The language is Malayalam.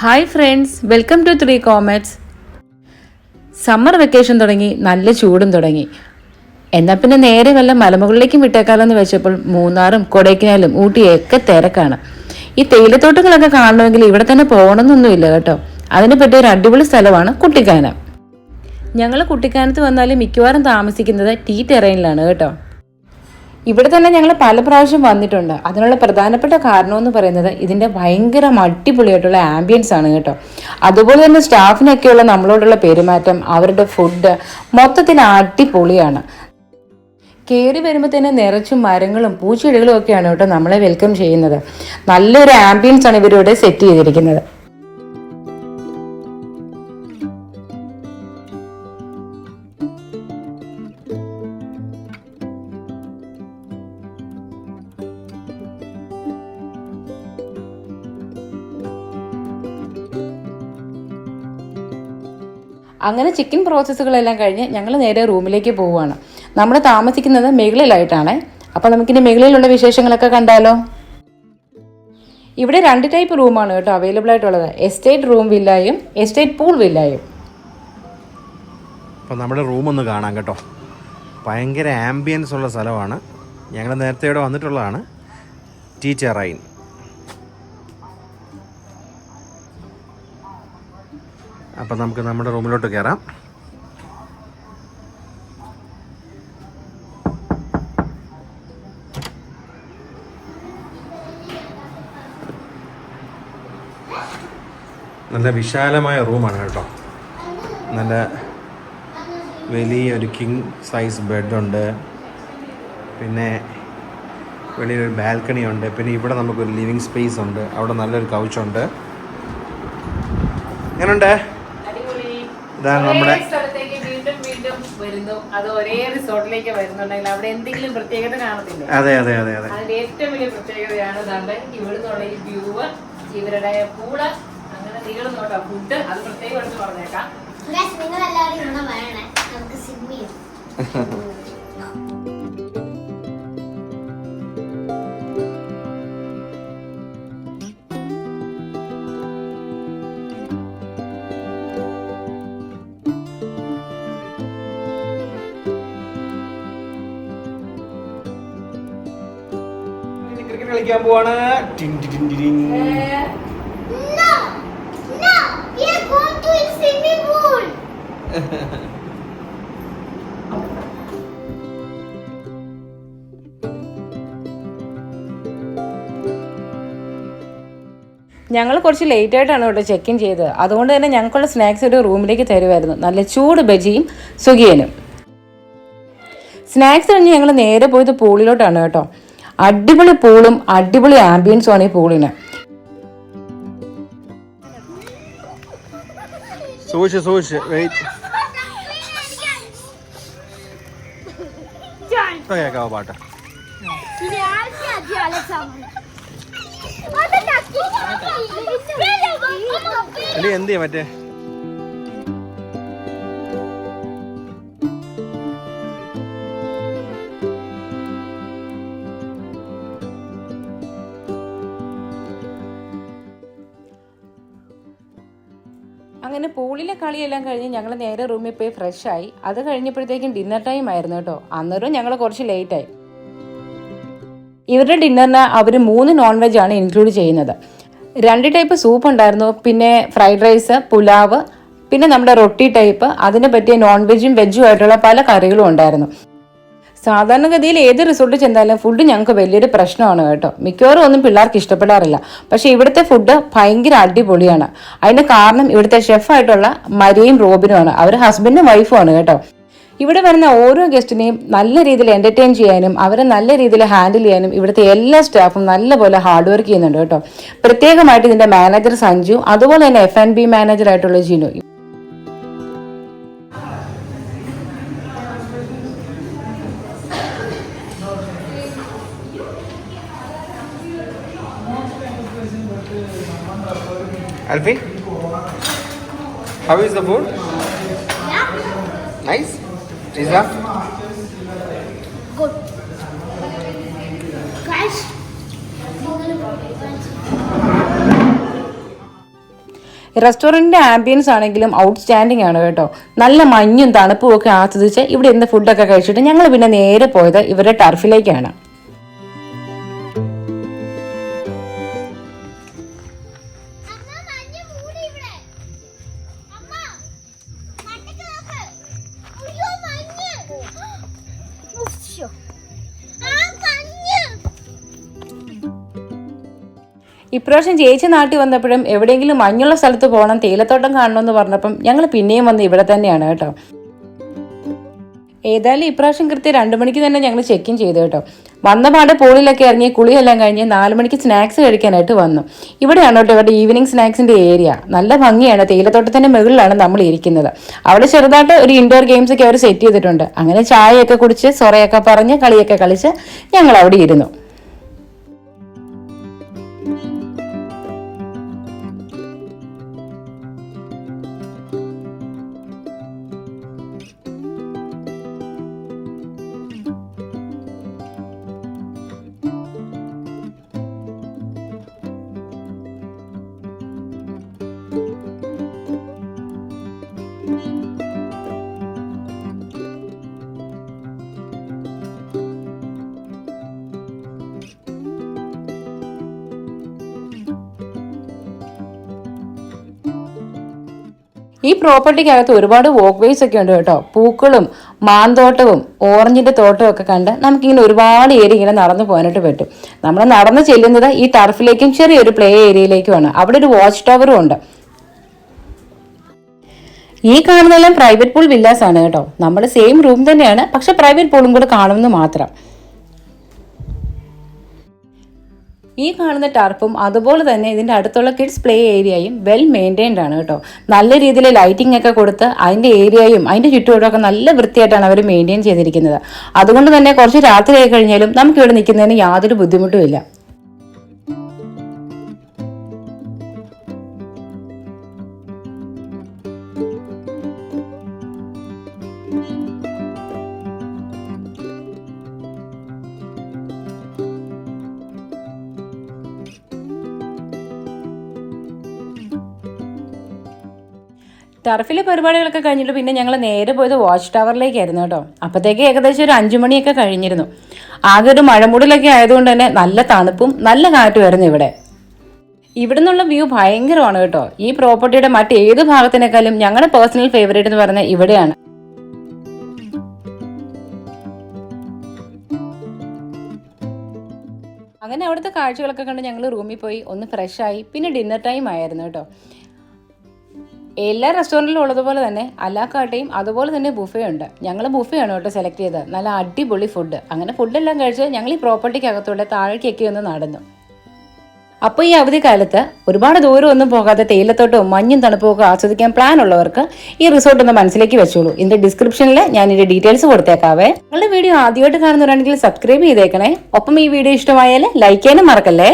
Hi friends welcome to three comets summer vacation തുടങ്ങി നല്ല ചൂടും തുടങ്ങി. എന്നാൽ പിന്നെ നേരെ വല്ല മലമുകളിലേക്കും വിട്ടേക്കാലെന്ന് വെച്ചപ്പോൾ മൂന്നാറും കൊടൈക്കനാലും ഊട്ടിയൊക്കെ തിരക്കാണ്. ഈ തേയിലത്തോട്ടങ്ങളൊക്കെ കാണണമെങ്കിൽ ഇവിടെ തന്നെ പോകണമെന്നൊന്നുമില്ല കേട്ടോ. അതിനെ പറ്റിയ ഒരു അടിപൊളി സ്ഥലമാണ് കുട്ടിക്കാനം. ഞങ്ങൾ കുട്ടിക്കാനത്ത് വന്നാൽ മിക്കവാറും താമസിക്കുന്നത് ടീ ടെറൈനിലാണ് കേട്ടോ. ഇവിടെ തന്നെ ഞങ്ങൾ പല പ്രാവശ്യം വന്നിട്ടുണ്ട്. അതിനുള്ള പ്രധാനപ്പെട്ട കാരണം എന്ന് പറയുന്നത് ഇതിന്റെ ഭയങ്കര അടിപൊളിയായിട്ടുള്ള ആംബിയൻസ് ആണ് കേട്ടോ. അതുപോലെ തന്നെ സ്റ്റാഫിനൊക്കെയുള്ള നമ്മളോടുള്ള പെരുമാറ്റം അവരുടെ ഫുഡ് മൊത്തത്തിൽ അടിപൊളിയാണ്. കയറി വരുമ്പോൾ തന്നെ നിറച്ചും മരങ്ങളും പൂച്ചെടികളും ഒക്കെയാണ് കേട്ടോ നമ്മളെ വെൽക്കം ചെയ്യുന്നത്. നല്ലൊരു ആംബിയൻസ് ആണ് ഇവരിവിടെ സെറ്റ് ചെയ്തിരിക്കുന്നത്. അങ്ങനെ ചിക്കൻ പ്രോസസ്സുകളെല്ലാം കഴിഞ്ഞ് ഞങ്ങൾ നേരെ റൂമിലേക്ക് പോവുകയാണ്. നമ്മൾ താമസിക്കുന്നത് മേഖലയിലായിട്ടാണ്. അപ്പോൾ നമുക്കിനി മേഖലയിലുള്ള വിശേഷങ്ങളൊക്കെ കണ്ടാലോ? ഇവിടെ രണ്ട് ടൈപ്പ് റൂമാണ് കേട്ടോ അവൈലബിൾ ആയിട്ടുള്ളത്. എസ്റ്റേറ്റ് റൂം വില്ലായും എസ്റ്റേറ്റ് പൂൾ വില്ലായും അപ്പോൾ നമ്മുടെ ഒന്ന് കാണാം കേട്ടോ. ഭയങ്കര ആംബിയൻസ് ഉള്ള സ്ഥലമാണ്. ഞങ്ങൾ നേരത്തെ ഇവിടെ വന്നിട്ടുള്ളതാണ്. Teacher rain. അപ്പോൾ നമുക്ക് നമ്മുടെ റൂമിലോട്ട് കയറാം നല്ല വിശാലമായ റൂമാണ് കേട്ടോ. നല്ല വലിയൊരു കിങ് സൈസ് ബെഡുണ്ട് പിന്നെ വെളിയിലൊരു ബാൽക്കണി ഉണ്ട്. പിന്നെ ഇവിടെ നമുക്കൊരു ലിവിങ് സ്പേസ് ഉണ്ട്. അവിടെ നല്ലൊരു കൗച്ചുണ്ട് എങ്ങനെയുണ്ട് ഇതാണ് നമ്മുടെ സ്ഥലത്തേക്ക് വീണ്ടും വീണ്ടും വരുന്നു. അത് ഒരേ റിസോർട്ടിലേക്ക് വരുന്നുണ്ടെങ്കിൽ അവിടെ എന്തെങ്കിലും പ്രത്യേകത കാണത്തില്ലേ? അതെ അതെ അതെ ഏറ്റവും വലിയ പ്രത്യേകതയാണ് ഇവിടുന്നുള്ള ഈ വ്യൂവ് ഇവരുടെ പൂൾ അങ്ങനെ നിങ്ങൾ നോട്ടോ ഫുഡ് അത് പ്രത്യേകം എടുത്ത് പറഞ്ഞേക്കാം. നിങ്ങൾ എല്ലാവരും ഇവിടെ വരണേ. നമുക്ക് സിം a കളിക്കാൻ പോവാണ്. ഞങ്ങൾ കുറച്ച് ലേറ്റ് ആയിട്ടാണ് ഇവിടെ ചെക്ക് ഇൻ ചെയ്തത്. അതുകൊണ്ട് തന്നെ ഞങ്ങൾക്കുള്ള സ്നാക്സ് ഒരു റൂമിലേക്ക് തരുമായിരുന്നു. നല്ല ചൂട് ബജിയും സുഖിയനും. സ്നാക്സ് കഴിഞ്ഞ് ഞങ്ങൾ നേരെ പോയത് പൂളിലോട്ടാണ് കേട്ടോ. അടിപൊളി പൂളും അടിപൊളി ആംബിയൻസും ആണ് ഈ പൂളിന്. സൂക്ഷിച്ച് സൂക്ഷിച്ച്. വെയിറ്റ് കേൾക്കാവോ പാട്ട്. എന്ത് ചെയ്യാ മറ്റേ? അങ്ങനെ പൂളിലെ കളിയെല്ലാം കഴിഞ്ഞ് ഞങ്ങൾ നേരെ റൂമിൽ പോയി ഫ്രഷ് ആയി. അത് കഴിഞ്ഞപ്പോഴത്തേക്കും ഡിന്നർ ടൈം ആയിരുന്നു കേട്ടോ. അന്നേരം ഞങ്ങൾ കുറച്ച് ലേറ്റ് ആയി. ഇവരുടെ ഡിന്നറിന് അവർ മൂന്ന് നോൺ വെജ് ആണ് ഇൻക്ലൂഡ് ചെയ്യുന്നത്. രണ്ട് ടൈപ്പ് സൂപ്പ് ഉണ്ടായിരുന്നു. പിന്നെ ഫ്രൈഡ് റൈസ് പുലാവ് പിന്നെ നമ്മുടെ റൊട്ടി ടൈപ്പ് അതിനെ പറ്റിയ നോൺ വെജും വെജും ആയിട്ടുള്ള പല കറികളും ഉണ്ടായിരുന്നു. സാധാരണഗതിയിൽ ഏത് റിസോർട്ടിൽ ചെന്നാലും ഫുഡ് ഞങ്ങൾക്ക് വലിയൊരു പ്രശ്നമാണ് കേട്ടോ. മിക്കവാറും ഒന്നും പിള്ളേർക്ക് ഇഷ്ടപ്പെടാറില്ല. പക്ഷെ ഇവിടുത്തെ ഫുഡ് ഭയങ്കര അടിപൊളിയാണ്. അതിന് കാരണം ഇവിടുത്തെ ഷെഫായിട്ടുള്ള മരിയും റോബിനുമാണ് അവർ ഹസ്ബൻഡും വൈഫുമാണ് കേട്ടോ. ഇവിടെ വരുന്ന ഓരോ ഗസ്റ്റിനെയും നല്ല രീതിയിൽ എന്റർടൈൻ ചെയ്യാനും അവരെ നല്ല രീതിയിൽ ഹാൻഡിൽ ചെയ്യാനും ഇവിടുത്തെ എല്ലാ സ്റ്റാഫും നല്ലപോലെ ഹാർഡ് വർക്ക് ചെയ്യുന്നുണ്ട് കേട്ടോ. പ്രത്യേകമായിട്ട് ഇതിന്റെ മാനേജർ സഞ്ജു അതുപോലെ തന്നെ എഫ് ആൻഡ് ബി മാനേജർ ആയിട്ടുള്ള Jinu. Alfie, how is the food? Yeah. Nice. Riza? Good. Guys, റെസ്റ്റോറന്റിന്റെ ആംബിയൻസ് ആണെങ്കിലും ഔട്ട്സ്റ്റാൻഡിംഗ് ആണ് കേട്ടോ നല്ല മഞ്ഞും തണുപ്പും ഒക്കെ ആസ്വദിച്ച് ഇവിടെ എന്ത് ഫുഡൊക്കെ കഴിച്ചിട്ട് ഞങ്ങൾ പിന്നെ നേരെ പോയത് ഇവരുടെ ടർഫിലേക്കാണ് ഇപ്രാവശ്യം ചേച്ചി നാട്ടിൽ വന്നപ്പോഴും എവിടെയെങ്കിലും മഞ്ഞുള്ള സ്ഥലത്ത് പോകണം തേയിലത്തോട്ടം കാണണമെന്ന് പറഞ്ഞപ്പം ഞങ്ങൾ പിന്നെയും വന്ന് ഇവിടെ തന്നെയാണ് കേട്ടോ. ഏതായാലും ഇപ്രാവശ്യം കൃത്യം രണ്ട് മണിക്ക് തന്നെ ഞങ്ങൾ ചെക്ക് ഇൻ ചെയ്തു കേട്ടോ. വന്ന പാടെ പൂളിലൊക്കെ ഇറങ്ങി കുളിയെല്ലാം കഴിഞ്ഞ് നാല് മണിക്ക് സ്നാക്സ് കഴിക്കാനായിട്ട് വന്നു. ഇവിടെയാണ് കേട്ടോ ഇവിടെ ഈവനിങ് സ്നാക്സിന്റെ ഏരിയ നല്ല ഭംഗിയാണ്. തേയിലത്തോട്ടത്തിന്റെ മുകളിലാണ് നമ്മൾ ഇരിക്കുന്നത്. അവിടെ ചെറുതായിട്ട് ഒരു ഇൻഡോർ ഗെയിംസ് ഒക്കെ അവർ സെറ്റ് ചെയ്തിട്ടുണ്ട്. അങ്ങനെ ചായയൊക്കെ കുടിച്ച് സൊറയൊക്കെ പറഞ്ഞ് കളിയൊക്കെ കളിച്ച് ഞങ്ങൾ അവിടെ ഇരുന്നു. ഈ പ്രോപ്പർട്ടിക്കകത്ത് ഒരുപാട് വോക്ക് വേസ് ഒക്കെ ഉണ്ട് കേട്ടോ. പൂക്കളും മാന്തോട്ടവും ഓറഞ്ചിന്റെ തോട്ടവും ഒക്കെ കണ്ട് നമുക്കിങ്ങനെ ഒരുപാട് ഏരിയ ഇങ്ങനെ നടന്നു പോകാനായിട്ട് പറ്റും. നമ്മൾ നടന്ന് ചെല്ലുന്നത് ഈ ടർഫിലേക്കും ചെറിയൊരു പ്ലേ ഏരിയയിലേക്കുമാണ് അവിടെ ഒരു വാച്ച് ടവറും ഉണ്ട്. ഈ കാണുന്നതെല്ലാം പ്രൈവറ്റ് പൂൾ വില്ലാസ് ആണ് കേട്ടോ. നമ്മൾ സെയിം റൂം തന്നെയാണ് പക്ഷെ പ്രൈവറ്റ് പൂളും കൂടെ കാണുമെന്ന് മാത്രം. ഈ കാണുന്ന ടർഫും അതുപോലെ തന്നെ ഇതിന്റെ അടുത്തുള്ള കിഡ്സ് പ്ലേ ഏരിയയും വെൽ മെയിന്റൈൻഡ് ആണ് കേട്ടോ. നല്ല രീതിയിൽ ലൈറ്റിംഗ് ഒക്കെ കൊടുത്ത് അതിന്റെ ഏരിയയും അതിന്റെ ചുറ്റുവട്ടമൊക്കെ നല്ല വൃത്തിയായിട്ടാണ് അവർ മെയിന്റെയിൻ ചെയ്തിരിക്കുന്നത്. അതുകൊണ്ട് തന്നെ കുറച്ച് രാത്രി ആയി കഴിഞ്ഞാലും നമുക്ക് ഇവിടെ നിൽക്കുന്നതിന് യാതൊരു ബുദ്ധിമുട്ടുമില്ല ടർഫിലെ പരിപാടികളൊക്കെ കഴിഞ്ഞിട്ട് പിന്നെ ഞങ്ങൾ നേരെ പോയത് വാച്ച് ടവറിലേക്കായിരുന്നു കേട്ടോ. അപ്പോഴത്തേക്ക് ഏകദേശം ഒരു അഞ്ചു മണിയൊക്കെ കഴിഞ്ഞിരുന്നു. ആകെ ഒരു മഴമൂടലൊക്കെ ആയതുകൊണ്ട് തന്നെ നല്ല തണുപ്പും നല്ല കാറ്റുമായിരുന്നു ഇവിടെ ഇവിടെ. നിന്നുള്ള വ്യൂ ഭയങ്കരമാണ് കേട്ടോ. ഈ പ്രോപ്പർട്ടിയുടെ മറ്റേത് ഭാഗത്തിനേക്കാളും ഞങ്ങളുടെ പേഴ്സണൽ ഫേവറേറ്റ് എന്ന് പറഞ്ഞാൽ ഇവിടെയാണ്. അങ്ങനെ അവിടുത്തെ കാഴ്ചകളൊക്കെ കണ്ട് ഞങ്ങൾ റൂമിൽ പോയി ഒന്ന് ഫ്രഷായി പിന്നെ ഡിന്നർ ടൈം ആയിരുന്നു കേട്ടോ. എല്ലാ റെസ്റ്റോറന്റിലും ഉള്ളതുപോലെ തന്നെ അലാക്കാട്ടയും അതുപോലെ തന്നെ ബുഫേ ഉണ്ട്. ഞങ്ങൾ ബുഫേ ആണ് കേട്ടോ സെലക്ട് ചെയ്തത്. നല്ല അടിപൊളി ഫുഡ് അങ്ങനെ ഫുഡെല്ലാം കഴിച്ച് ഞങ്ങൾ ഈ പ്രോപ്പർട്ടിക്കകത്തൂടെ താഴേക്കൊക്കെ ഒന്ന് നടന്നു. അപ്പോൾ ഈ അവധിക്കാലത്ത് ഒരുപാട് ദൂരം ഒന്നും പോകാതെ തേയിലത്തോട്ടവും മഞ്ഞും തണുപ്പും ഒക്കെ ആസ്വദിക്കാൻ പ്ലാൻ ഉള്ളവർക്ക് ഈ റിസോർട്ട് ഒന്ന് മനസ്സിലേക്ക് വെച്ചോളൂ. ഇതിന്റെ ഡിസ്ക്രിപ്ഷനിൽ ഞാൻ ഇതിന്റെ ഡീറ്റെയിൽസ് കൊടുത്തേക്കാവേ. നിങ്ങളുടെ വീഡിയോ ആദ്യമായിട്ട് കാണുന്നവരാണെങ്കിൽ സബ്സ്ക്രൈബ് ചെയ്തേക്കണേ. ഒപ്പം ഈ വീഡിയോ ഇഷ്ടമായാൽ ലൈക്ക് ചെയ്യാനും മറക്കല്ലേ?